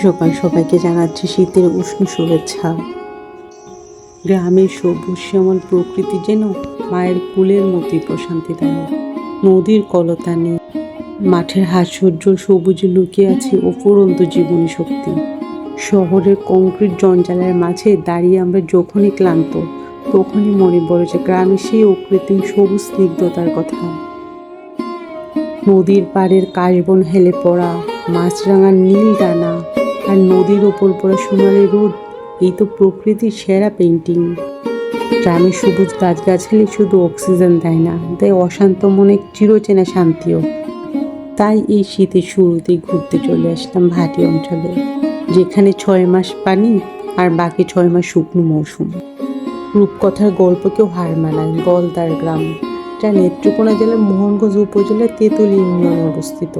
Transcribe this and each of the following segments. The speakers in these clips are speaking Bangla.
সকাল সবাইকে জানাচ্ছি শীতের উষ্ণ শুভেচ্ছা। গ্রামের সবুজ শ্যামল প্রকৃতি যেন মায়ের কুলের মতোই প্রশান্তি দেয় নদীর কলতানে মাঠের হাস্যোজ্জ্বল সবুজে লুকিয়ে আছে অফুরন্ত জীবনী শক্তি। শহরের কংক্রিট জঞ্জালের মাঝে দাঁড়িয়ে আমরা যখনই ক্লান্ত, তখনই মনে পড়ে যে গ্রামে সেই অকৃত্রিম সবুজ স্নিগ্ধতার কথা। নদীর পাড়ের কাশবন হেলে পড়া, মাছরাঙার নীল দানা আর নদীর ওপর পড়া সোনালি রোদ, এই তো প্রকৃতির সেরা পেন্টিং গ্রামে সবুজ গাছগাছালি শুধু অক্সিজেন দেয় না দেয় অশান্ত মনে চিরচেনা শান্তিও। তাই এই শীতের শুরুতেই ঘুরতে চলে আসলাম ভাটি অঞ্চলে, যেখানে ছয় মাস পানি আর বাকি ছয় মাস শুকনো মৌসুম। রূপকথার গল্পকেও হার মানায়, গলদার গ্রাম, যা নেত্রকোনা জেলার মোহনগঞ্জ উপজেলার তেঁতুল ইউনিয়নে অবস্থিত।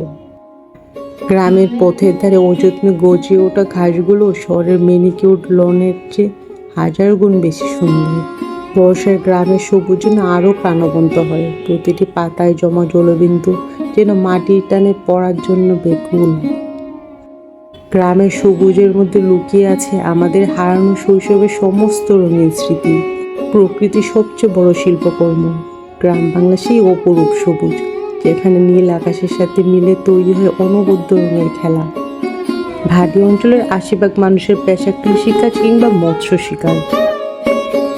গ্রামের পথের ধারে অযত্নে গজিয়ে ওঠা ঘাসগুলো শহরের মেনিকিউড লনের চেয়ে হাজার গুণ বেশি সুন্দর। বর্ষায় গ্রামের সবুজ যেন আরও প্রাণবন্ত হয়। প্রতিটি পাতায় জমা জলবিন্দু যেন মাটির টানে পড়ার জন্য বেকুল। গ্রামের সবুজের মধ্যে লুকিয়ে আছে আমাদের হারানো শৈশবের সমস্ত রঙিন স্মৃতি। প্রকৃতি সবচেয়ে বড় শিল্পকর্ম। গ্রাম বাংলা সেই অপরূপ সবুজ। যেখানে নীল আকাশের সাথে মিলে তৈরি হয় অনবদ্য রঙের খেলা। ভাটি অঞ্চলের আশিভাগ মানুষের পেশা কৃষিকাজ কিংবা মৎস্য শিকার।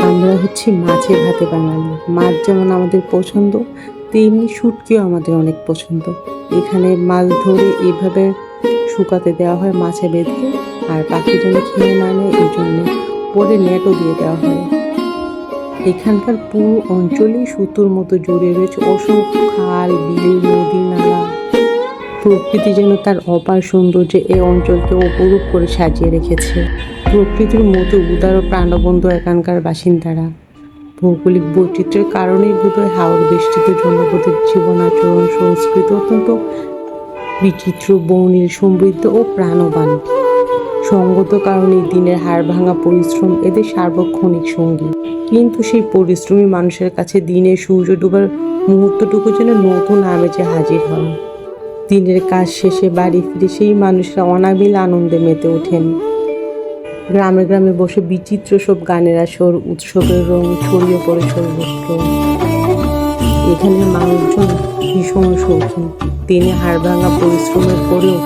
আমরা হচ্ছি মাছের ভাতে বাঙালি। মাছ যেমন আমাদের পছন্দ, তেমনি শুটকিও আমাদের অনেক পছন্দ। এখানে মাছ ধরে এভাবে শুকাতে দেওয়া হয় মাছে বেঁধে, আর পাখি যেন খেয়ে না নেয় এই জন্য পরে নেটও দিয়ে দেওয়া হয়। এখানকার পুরো অঞ্চলই সুতোর মতো জুড়ে রয়েছে অসংখ্য খাল, বিল, নদী, নালা। প্রকৃতি যেন তার অপার সৌন্দর্যে এই অঞ্চলকে অপরূপ করে সাজিয়ে রেখেছে। প্রকৃতির মতো উদার ও প্রাণবন্ত এখানকার বাসিন্দারা। ভৌগোলিক বৈচিত্র্যের কারণেই বোধহয় হাওড় বেষ্টিত জনপদের জীবন আচরণ, সংস্কৃতি অত্যন্ত বিচিত্র, বর্ণিল, সমৃদ্ধ ও প্রাণবান। সঙ্গত কারণে দিনের হাড় ভাঙা পরিশ্রম এদের সার্বক্ষণিক সঙ্গী। কিন্তু সেই পরিশ্রমী মানুষের কাছে দিনে সূর্য ডুবার মুহূর্তটুকু যেন নতুন আমেজে হাজির হয়। দিনের কাজ শেষে বাড়ি ফিরে সেই মানুষরা অনাবিল আনন্দে মেতে ওঠেন। গ্রামে গ্রামে বসে বিচিত্র সব গানের আসর, উৎসবের রং ছড়িয়ে পড়ে সর্বত্র এখানে মানুষজন ভীষণ শৌখিন। দিনে হাড় ভাঙা পরিশ্রমের পরেও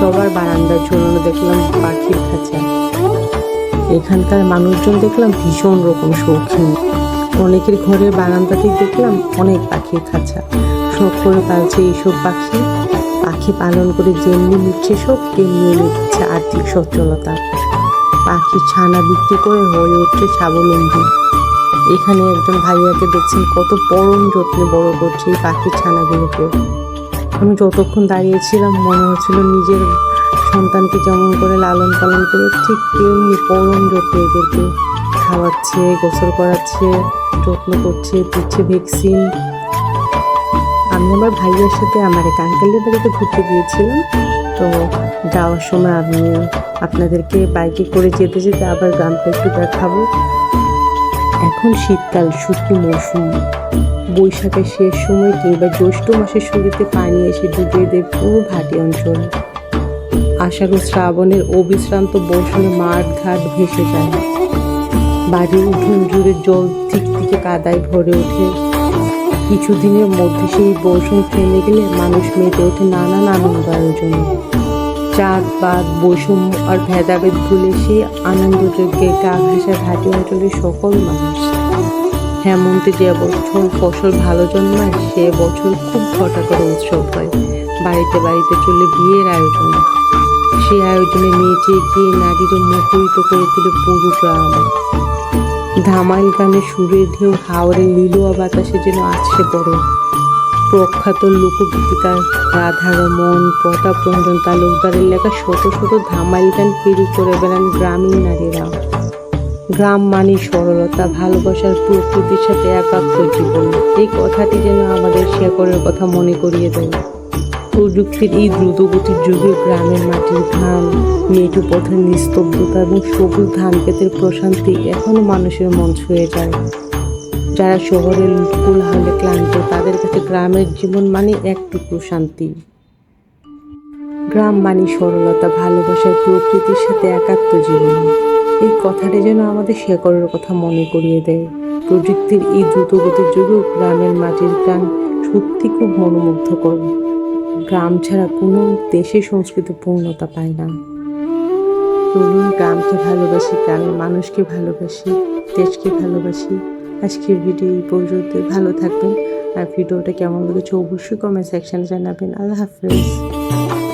সবার বারান্দার ঝোলানো দেখলাম পাখির খাঁচা। এখানকার মানুষজন দেখলাম ভীষণ রকম শৌখিন। অনেকের ঘরের বারান্দাতেই দেখলাম অনেক পাখির খাঁচা। শখ করে পালছে এইসব পাখি। পাখি পালন করে যেমনি নিচ্ছে সব তেমনি নিচ্ছে আর্থিক সচ্ছলতা। পাখির ছানা বিক্রি করে হয়ে উঠছে স্বাবলম্বী। এখানে একজন ভাইয়াকে দেখছেন কত পরম যত্নে বড় করছে এই পাখির ছানাগুলোকে। আমি যতক্ষণ দাঁড়িয়েছিলাম, মনে হচ্ছিল নিজের সন্তানকে যেমন করে লালন পালন করে ঠিক তেমনি পরম যত্নে এদেরকে খাওয়াচ্ছে, গোসল করাচ্ছে, যত্ন করছে, দিচ্ছে ভ্যাকসিন। আমি আমার ভাইয়ের সাথে আমার এক আঙ্কেলের বাড়িতে ঘুরতে গিয়েছিলাম। তো যাওয়ার সময় আমি আপনাদেরকে বাইকে করে যেতে যেতে আবার গ্রামটা একটু দেখাবো। এখন শীতকাল শুকনো মৌসুম। বৈশাখের শেষ সময় কিংবা জ্যৈষ্ঠ মাসের শুরুতে পানি এসে ডুবিয়ে দেয় পুরো ভাটি অঞ্চল। আষাঢ় শ্রাবণের অবিশ্রান্ত বর্ষণে মাঠ ঘাট ভেসে যায়। বাড়ির উঠোন জুড়ে জল ঠিক থেকে কাদায় ভরে ওঠে। কিছুদিনের মধ্যে সেই বর্ষণ থেমে গেলে মানুষ মেতে ওঠে নানান আনন্দ আয়োজনে জাত বাদ, বৈষম্য আর ভেদাভেদ ভুলে সেই আনন্দযজ্ঞে গা ঘাসা ঘাটি অঞ্চলের সকল মানুষ। হেমন্তে যে বছর ফসল ভালো জন্মায়, সে বছর খুব ঘটা করে উৎসব হয়। বাড়িতে বাড়িতে চলে বিয়ের আয়োজন। সেই আয়োজনে নেচে গিয়ে নারীরও মুখরিত করে তুলে পুরো গ্রাম। ধামাইল গানে সুরের ঢেউ হাওড়ের লিলুয়া বাতাসে যেন আছড়ে পড়ে। প্রখ্যাত লোকগীতিকার রাধারমন প্রতাপ রঞ্জন তালুকদারের লেখা শত শত ধামাইল গান পেরি করে বেড়ান গ্রামীণ নারীরা। গ্রাম মানে সরলতা, ভালোবাসার প্রকৃতির সাথে একাত্ম জীবন। এই কথাটি যেন আমাদের শেকরের কথা মনে করিয়ে দেয়। প্রযুক্তির এই দ্রুতগতির যুগে গ্রামের মাটির ধান মেটু পথের নিস্তব্ধতা এবং সবুজ ধান ক্ষেতের প্রশান্তি এখনও মানুষের মন ছুঁয়ে যায়। যারা শহরের কোলাহলে ক্লান্ত, তাদের কাছে গ্রামের জীবন মানে একটুকু শান্তি। গ্রাম মানি সরলতা, ভালোবাসার প্রকৃতির সাথে একাত্ম জীবন। এই কথাটি যেন আমাদের শেকড়ের কথা মনে করিয়ে দেয়। প্রযুক্তির এই দ্রুতগতির যুগেও গ্রামের মাটির গান সত্যি খুব মনোমুগ্ধকর। গ্রাম ছাড়া কোনো দেশে সংস্কৃতি পূর্ণতা পায় না। চলুন গ্রামকে ভালোবাসি, গ্রামের মানুষকে ভালোবাসি, দেশকে ভালোবাসি। আজকের ভিডিও এই পর্যন্ত ভালো থাকবেন। আর ভিডিওটা কেমন লেগেছে অবশ্যই কমেন্ট সেকশানে জানাবেন। আল্লাহ হাফেজ।